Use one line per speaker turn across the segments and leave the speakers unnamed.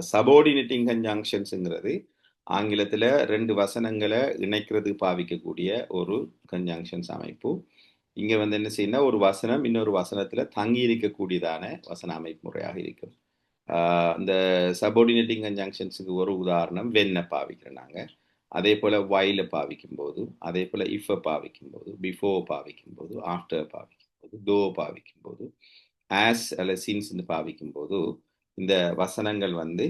சபோர்டினேட்டிங் கன்ஜங்ஷன்ஸுங்கிறது ஆங்கிலத்தில் ரெண்டு வசனங்களை இணைக்கிறது பாவிக்கக்கூடிய ஒரு கன்ஜங்ஷன்ஸ் அமைப்பு. இங்கே வந்து என்ன செய்யணும் ஒரு வசனம் இன்னொரு வசனத்தில் தங்கி இருக்கக்கூடியதான வசன அமைப்பு முறையாக இருக்கும் இந்த சபோர்டினேட்டிங் கன்ஜங்ஷன்ஸுக்கு ஒரு உதாரணம் வெண்ணை பாவிக்கிறோம் நாங்கள் அதே போல் வைல பாவிக்கும் போது அதே போல் இஃபை பாவிக்கும் போது பிஃபோர் பாவிக்கும் போது ஆஃப்டர் பாவிக்கும் போது தோ பாவிக்கும் போது ஆஸ் அல்ல சீன்ஸ் பாவிக்கும் போது இந்த வசனங்கள் வந்து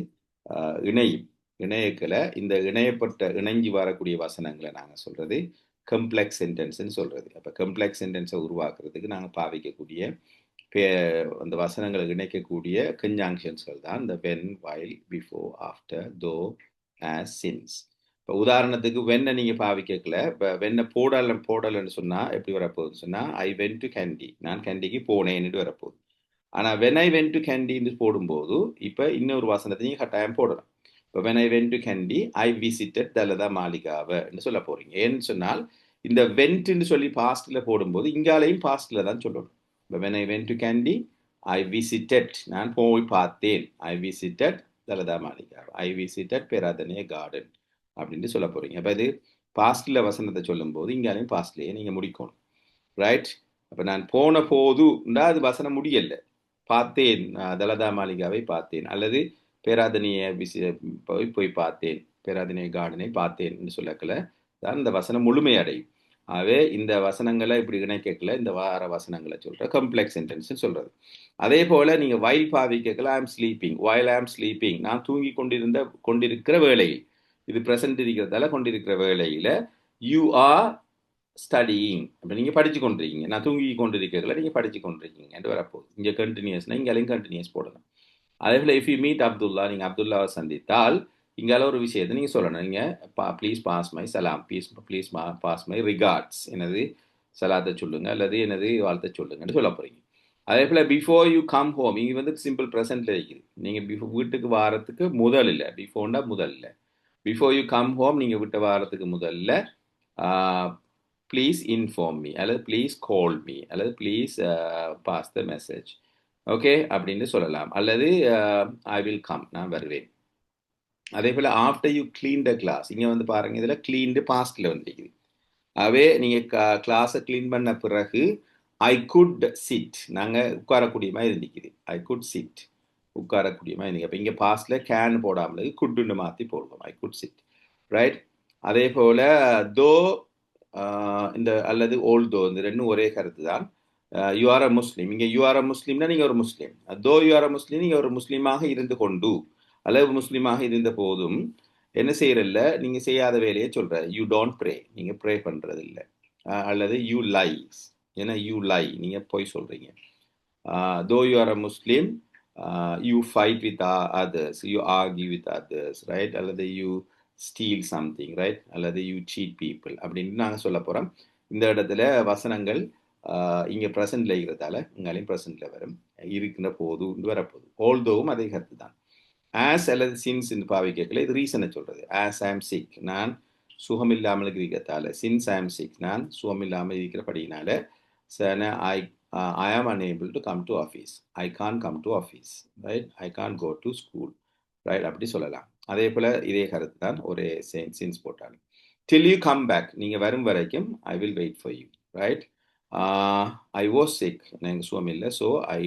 இணையும். இணையக்கில் இந்த இணையப்பட்ட இணைஞ்சி வரக்கூடிய வசனங்களை நாங்கள் சொல்கிறது கம்ப்ளெக்ஸ் சென்டென்ஸ்ன்னு சொல்கிறது அப்போ கம்ப்ளெக்ஸ் சென்டென்ஸை உருவாக்குறதுக்கு நாங்கள் பாவிக்கக்கூடிய அந்த வசனங்களை இணைக்கக்கூடிய கன்ஜாங்ஷன்ஸ்கள் தான் இந்த when while before after though as since இப்போ உதாரணத்துக்கு வெண்ணை நீங்கள் பாவிக்கல இப்போ வெண்ணை போடலை போடலைன்னு சொன்னால் எப்படி வரப்போகுதுன்னு சொன்னால் ஐ வென் டு கேண்டி நான் கேண்டிக்கு போனேன்னுட்டு வரப்போகுது. ஆனால் வென் ஐ வென் டு கேண்டின்னு போடும்போது இப்போ இன்னொரு வசனத்தை நீங்கள் கட்டாயம் போடலாம். இப்போ when I went to Kandy I visited Dalada மாளிகாவைன்னு சொல்ல போகிறீங்க ஏன்னு சொன்னால் இந்த வென்ட்னு சொல்லி பாஸ்டில் போடும்போது இங்காலையும் பாஸ்டில் தான் சொல்லணும். இப்போ when I went to Kandy I visited நான் போய் பார்த்தேன். ஐ விசிட்டட் தலதா மாளிகாவை ஐ விசிட்டட் பேராதனிய கார்டன் அப்படின்ட்டு சொல்ல போகிறீங்க அப்போ இது பாஸ்டில் வசனத்தை சொல்லும்போது இங்காலையும் பாஸ்ட்லேயே நீங்கள் முடிக்கணும். ரைட் அப்போ நான் போன போதுண்டா அது வசனம் முடியலை. பார்த்தேன். தலதா மாளிகாவை பார்த்தேன். அல்லது பேராதனிய விசி போய் போய் பார்த்தேன். பேராதனிய கார்டனை பார்த்தேன் சொல்லக்கல. தான் இந்த வசனம் முழுமையடையும். ஆகவே இந்த வசனங்களை இப்படி இணைக்கல இந்த வார வசனங்களை சொல்கிற கம்ப்ளெக்ஸ் சென்டென்ஸ்னு சொல்கிறது அதே போல் நீங்கள் while பாவிக்கல I'm sleeping while I'm sleeping நான் தூங்கி கொண்டிருந்த கொண்டிருக்கிற வேளையில் இது ப்ரெசன்ட் இருக்கிறதால கொண்டிருக்கிற வேளையில் யூ ஆர் ஸ்டடியிங் அப்போ நீங்கள் படித்து கொண்டிருக்கீங்க நான் தூங்கி கொண்டிருக்கிறதுல நீங்கள் படித்து கொண்டிருக்கீங்கன்ட்டு வரப்போகுது. இங்கே கண்டினியூஸ்னால் இங்கேயும் கண்டினியூஸ் போடணும். அதே போல் இஃப் யூ மீட் அப்துல்லா நீங்கள் அப்துல்லாவை சந்தித்தால் இங்கால ஒரு விஷயத்தை நீங்கள் சொல்லணும். நீங்கள் பா ப்ளீஸ் பாஸ் மை சலாம் ப்ளீஸ் ப்ளீஸ் மா பாஸ் மை ரிகார்ட்ஸ் எனது சலாத்தை சொல்லுங்கள் அல்லது எனது வாழ்த்தை சொல்லுங்கன்னு சொல்ல போகிறீங்க அதே போல் பிஃபோர் யூ கம் ஹோம் இங்கே வந்து சிம்பிள் ப்ரெசென்ட்டில் இருக்குது. நீங்கள் பிஃபோர் வீட்டுக்கு வாரத்துக்கு முதல் இல்லை பிஃபோர்னா முதல் இல்லை பிஃபோர் யூ கம் ஹோம் நீங்கள் வீட்டை வாரத்துக்கு முதல்ல ப்ளீஸ் இன்ஃபார்ம் மீ அல்லது ப்ளீஸ் கால் மீ அல்லது please pass the message okay அப்படின்னு சொல்லலாம். அல்லது ஐ வில் கம் நான் வருவேன். அதே போல் after you clean the class இங்கே வந்து பாருங்கள் இதில் க்ளீன்டு பாஸ்டில் வந்துருக்குது. அவே நீங்கள் கிளாஸை க்ளீன் பண்ண பிறகு ஐ குட் சிட் நாங்கள் உட்காரக்கூடிய மாதிரி இருந்துக்குது. ஐ குட் சிட் உட்காரக்கூடிய மாதிரி இருந்துக்கு அப்போ இங்கே பாஸ்டில் கேன் போடாமல் குட்டுன்னு மாற்றி போடுவோம். ஐ குட் சிட் ரைட் அதே போல் தோ இந்த அல்லது ஓல்தோ தோ இந்த ரெண்டும் ஒரே கருத்து தான் யூ ஆர் அ முஸ்லீம் இங்கே யூ ஆர் அ முஸ்லீம்னா நீங்கள் ஒரு முஸ்லீம் தோ யூ ஆர் அ முஸ்லீம் நீங்கள் ஒரு முஸ்லீமாக இருந்து கொண்டு அல்லது முஸ்லீமாக இருந்த போதும் என்ன செய்யறதில்ல நீங்கள் செய்யாத வேலையை சொல்கிற யூ டோன்ட் ப்ரே நீங்கள் ப்ரே பண்ணுறது இல்லை அல்லது யூ லைஸ் ஏன்னா யூ லை நீங்கள் போய் சொல்கிறீங்க though you are a Muslim you fight with others you argue with others right அல்லது யூ ஸ்டீல் சம்திங் ரைட் அல்லது யூ சீட் பீப்புள் அப்படின்னு நாங்கள் சொல்ல போகிறோம் இந்த இடத்துல வசனங்கள் இங்கே ப்ரெசண்டில் இருக்கிறதால இங்காலையும் ப்ரெசண்டில் வரும். இருக்கின்ற போது வரப்போகுது. ஓல்தோவும் அதே கருத்து தான். ஆஸ் அல்லது சின்ஸ் பாவிக்கல இது ரீசனை சொல்கிறது ஆஸ் ஐம் சிக் நான் சுகம் இல்லாமல் இருக்கிறதால சின்ஸ் ஐம் சிக் நான் சுகம் இல்லாமல் இருக்கிறபடினால சன I I am unable to come to office I can come to office right I can go to school right அப்படி சொல்லலாம். அதே போல் இதே கருத்து தான் ஒரு சீன்ஸ் போட்டாலும் டில் யூ கம் பேக் நீங்கள் வரும் வரைக்கும் I will wait for you right I was sick எனக்கு சுகம் இல்லை. So I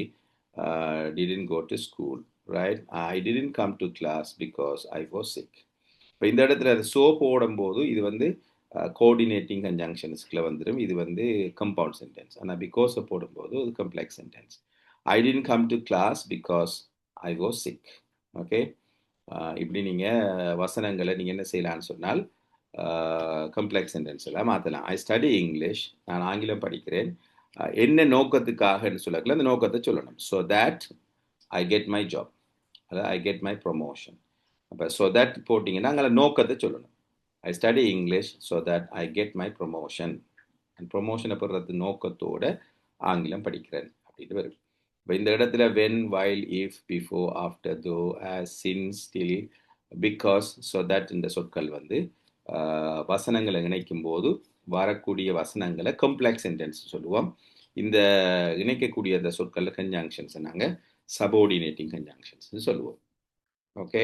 didn't go to school right I didn't come to class because I was sick இப்போ இந்த இடத்துல அது சோ போடும்போது இது வந்து கோஆர்டினேட்டிங் கன்ஜங்ஷன்ஸ்கில் வந்துடும் இது வந்து கம்பவுண்ட் சென்டென்ஸ் ஆனால் பிகாஸை போடும்போது அது complex sentence I didn't come to class because I was sick okay இப்படி நீங்கள் வசனங்களை நீங்கள் என்ன செய்யலான்னு சொன்னால் கம்ப்ளெக்ஸ் சென்டென்ஸ் எல்லாம் மாற்றலாம் ஐ ஸ்டடி இங்கிலீஷ் நான் ஆங்கிலம் படிக்கிறேன். என்ன நோக்கத்துக்காகன்னு சொல்லக்கல அந்த நோக்கத்தை சொல்லணும். So that I get my job அதாவது ஐ கெட் மை ப்ரொமோஷன் அப்போ ஸோ தேட் போட்டிங்கன்னா அங்கே நோக்கத்தை சொல்லணும். I study English so that I get my promotion and ப்ரொமோஷனை பெறுறது நோக்கத்தோட ஆங்கிலம் படிக்கிறேன். அப்படின்னு வரும் இப்போ இந்த இடத்துல when while if before after though as since still because so that இந்த சொற்கள் வந்து வசனங்களை இணைக்கும் போது வரக்கூடிய வசனங்களை கம்ப்ளெக்ஸ் சென்டென்ஸ் சொல்லுவோம். இந்த இணைக்கக்கூடிய அந்த சொற்களில் கன்ஜாங்ஷன்ஸ் நாங்கள் சபோர்டினேட்டிங் கன்ஜாங்ஷன்ஸ் சொல்லுவோம். ஓகே